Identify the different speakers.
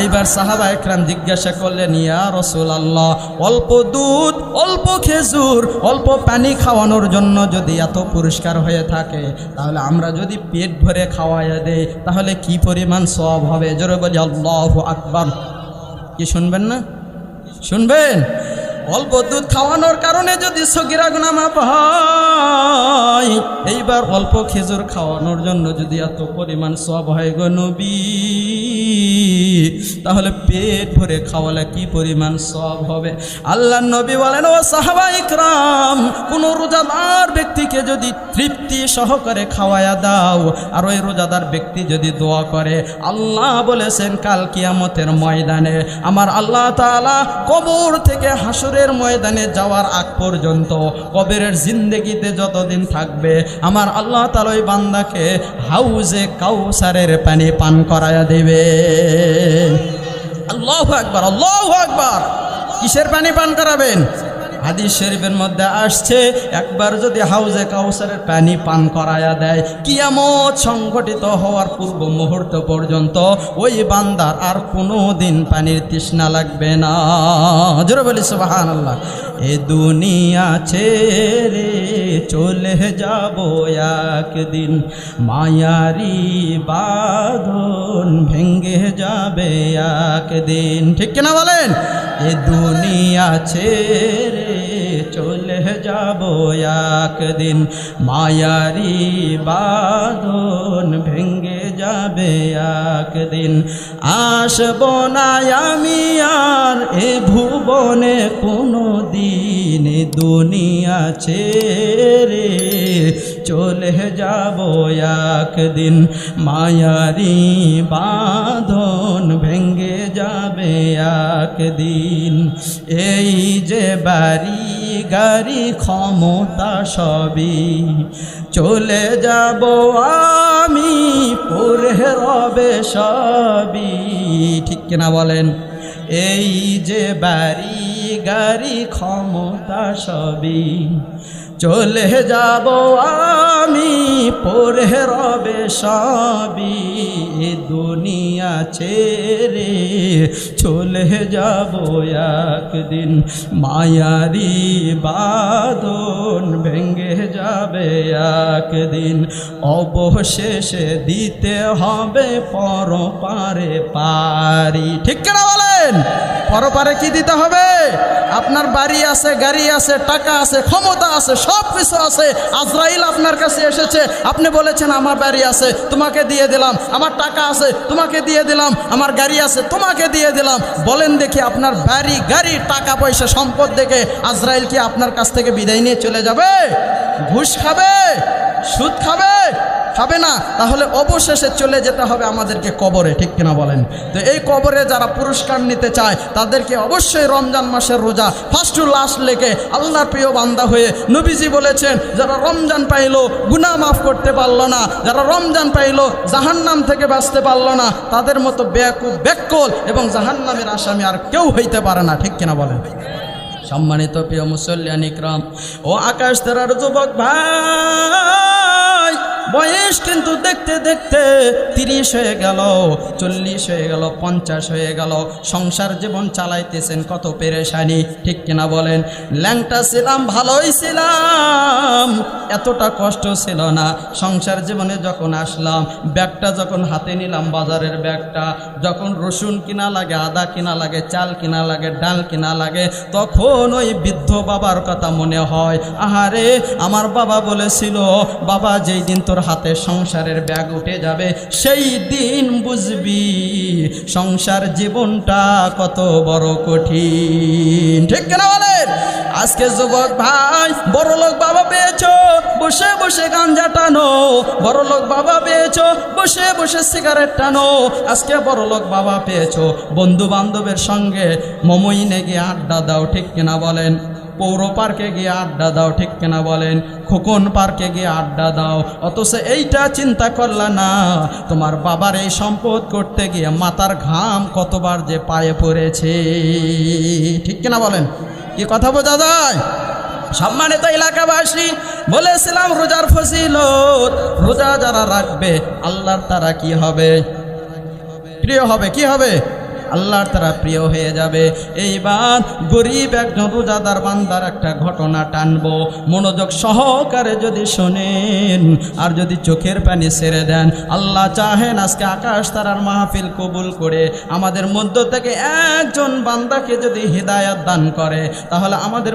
Speaker 1: এইবার সাহাবা একরাম জিজ্ঞাসা করলেন, ইয়া রসুল আল্লাহ অল্প দুধ, অল্প খেজুর, অল্প পানি খাওয়ানোর জন্য যদি এত পুরস্কার হয়ে থাকে, তাহলে আমরা যদি পেট ভরে খাওয়াইয়া দেই, তাহলে কি পরিমাণ সব হবে? জোরে বলি, আল্লাহ আকবর। কি শুনবেন না? শুনবেন? অল্প দুধ খাওয়ানোর কারণে যদি সগিরা গুনামা হয় এইবার অল্প খেজুর খাওয়ানোর জন্য যদি এত পরিমাণ সব হয় গো নবী, তাহলে পেট ভরে খাওয়ালে কি পরিমাণ সব হবে? আল্লাহ নবী বলেন, ও সাহাবা ইকরাম, কোনো রোজাদার ব্যক্তিকে যদি তৃপ্তি সহকারে খাওয়ায়া দাও, আর ওই রোজাদার ব্যক্তি যদি দোয়া করে, আল্লাহ বলেছেন, কাল কিয়ামতের ময়দানে আমার আল্লাহ তাআলা কবর থেকে হাসরের ময়দানে যাওয়ার আগ পর্যন্ত কবরের জিন্দেগিতে যতদিন থাকবে, আমার আল্লাহ তালই বান্দাকে হাউজে কাউসারের পানি পান করায়া দেবে। আল্লাহ আকবার আল্লাহ আকবার। কিসের পানি পান করাবেন? হাদিস শরীফের মধ্যে আসছে, একবার যদি হাউজে কাউসারের পানি পান করায়া দেয়, কিয়ামত সংঘটিত হওয়ার পূর্ব মুহূর্ত পর্যন্ত ওই বান্দার আর কোনো দিন পানির তৃষ্ণা লাগবে না। জোরে বলি সুবাহান আল্লাহ এ দুনিয়া ছেড়ে চলে যাব একদিন। মায়ারি বাঁধন ভেঙ্গে যাবে একদিন। ঠিক কিনা বলেন? এ দুনিয়া ছেড়ে চলে যাব একদিন। মায়ারি ভেঙ্গে যাবে একদিন আসব না আমি আর, এ ভুবনে কোনো দিন দুনিয়া ছেড়ে চলে যাব একদিন। মায়ারি বাঁধন ভেঙ্গে যাবে একদিন। এই যে বাড়ি গাড়ি ক্ষমতা সবই চলে যাব রবে সবই ঠিক কিনা বলেন? এই যে বাড়ি গাড়ি ক্ষমতা সবই চলে যাব আমি পরে রবে সবই দুনিয়া ছেড়ে। চলে যাব একদিন মায়ারি বাদন ভেঙ্গে যাবে একদিন। অবশেষে দিতে হবে পর পারে। পারি ঠিক কেনা বলেন? পরপারে কি দিতে হবে? আপনার বাড়ি আছে, গাড়ি আছে, টাকা আছে, ক্ষমতা আছে সব কিছু আছে। আজরাইল আপনার কাছে এসেছে। আপনি বলেছেন, আমার বাড়ি আছে, তোমাকে দিয়ে দিলাম। আমার টাকা আছে, তোমাকে দিয়ে দিলাম। আমার গাড়ি আছে, তোমাকে দিয়ে দিলাম। বলেন দেখি আপনার বাড়ি, গাড়ি, টাকা, পয়সা, সম্পদ দেখে আজরাইল কি আপনার কাছ থেকে বিদায় নিয়ে চলে যাবে? ঘুষ খাবে? সুদ খাবে? খাবে না? তাহলে অবশেষে চলে যেতে হবে আমাদেরকে কবরে, ঠিক কিনা বলেন? তো এই কবরে যারা পুরস্কার নিতে চায়, তাদেরকে অবশ্যই রমজান মাসের রোজা ফার্স্ট টু লাস্ট লেকে আল্লাহর প্রিয় বান্দা হয়ে নবীজি বলেছেন, যারা রমজান পাইলো, গুনাহ মাফ করতে পারল না, যারা রমজান পাইলো, জাহান্নাম থেকে বাঁচতে পারল না, তাদের মতো ব্যাকুব ব্যাকল এবং জাহান্নামের আসামি আর কেউ হইতে পারে না, ঠিক কিনা বলেন? সম্মানিত প্রিয় মুসল্লিয়ান ইকরাম ও আকাশ তারার যুবক ভাই! বয়স কিন্তু দেখতে দেখতে তিরিশ হয়ে গেল, চল্লিশ হয়ে গেল, পঞ্চাশ হয়ে গেল। সংসার জীবন চালাইতেছেন কত পেরেশানি, ঠিক কিনা বলেন? ল্যাংটা ছিলাম, ভালোই ছিলাম, এতটা কষ্ট ছিল না। সংসার জীবনে যখন আসলাম, ব্যাগটা যখন হাতে নিলাম, বাজারের ব্যাগটা, যখন রসুন কিনা লাগে, আদা কিনা লাগে, চাল কিনা লাগে, ডাল কিনা লাগে, তখন ওই বৃদ্ধ বাবার কথা মনে হয়, আহারে, আমার বাবা বলেছিল, বাবা যেই দিন তোর হাতে সংসারের ব্যাগ উঠে যাবে, সেই দিন বুঝবি সংসার জীবনটা কত বড় কঠিন। ঠিক কেনা বলেন? আজকে যুবক ভাই বড় লোক বাবা পেয়েছ, বসে বসে গাঞ্জা টানো। বড় লোক বাবা পেয়েছ, বসে বসে সিগারেট টানো। আজকে বড় লোক বাবা পেয়েছ বন্ধু বান্ধবের সঙ্গে মমইনে গিয়ে আড্ডা দাও, ঠিক কিনা বলেন? পৌর পার্কে গিয়ে আড্ডা দাও, ঠিক কিনা বলেন? খোকন পার্কে গিয়ে আড্ডা দাও। অথচ এইটা চিন্তা করলা না। তোমার বাবার এই সম্পদ করতে গিয়ে মাতার ঘাম কতবার যে পায়ে পড়েছে। ঠিক কিনা বলেন? কি কথা বোঝা যায়? সম্মানিত এলাকাবাসী, বলেছিলাম রোজার ফজিলত। রোজা যারা রাখবে, আল্লাহর তারা কি হবে? প্রিয় হবে, কি হবে? আল্লাহর তারা প্রিয় হয়ে যাবে। এইবার গরিব একজন রোজাদার বান্দার একটা ঘটনা টানবো। মনোযোগ সহকারে যদি শোনেন আর যদি চোখের পানি ছেড়ে দেন, আল্লাহ চাহেন আজকে আকাশ তারার মাহফিল কবুল করে আমাদের মধ্য থেকে একজন বান্দাকে যদি হৃদায়ত দান করে, তাহলে আমাদের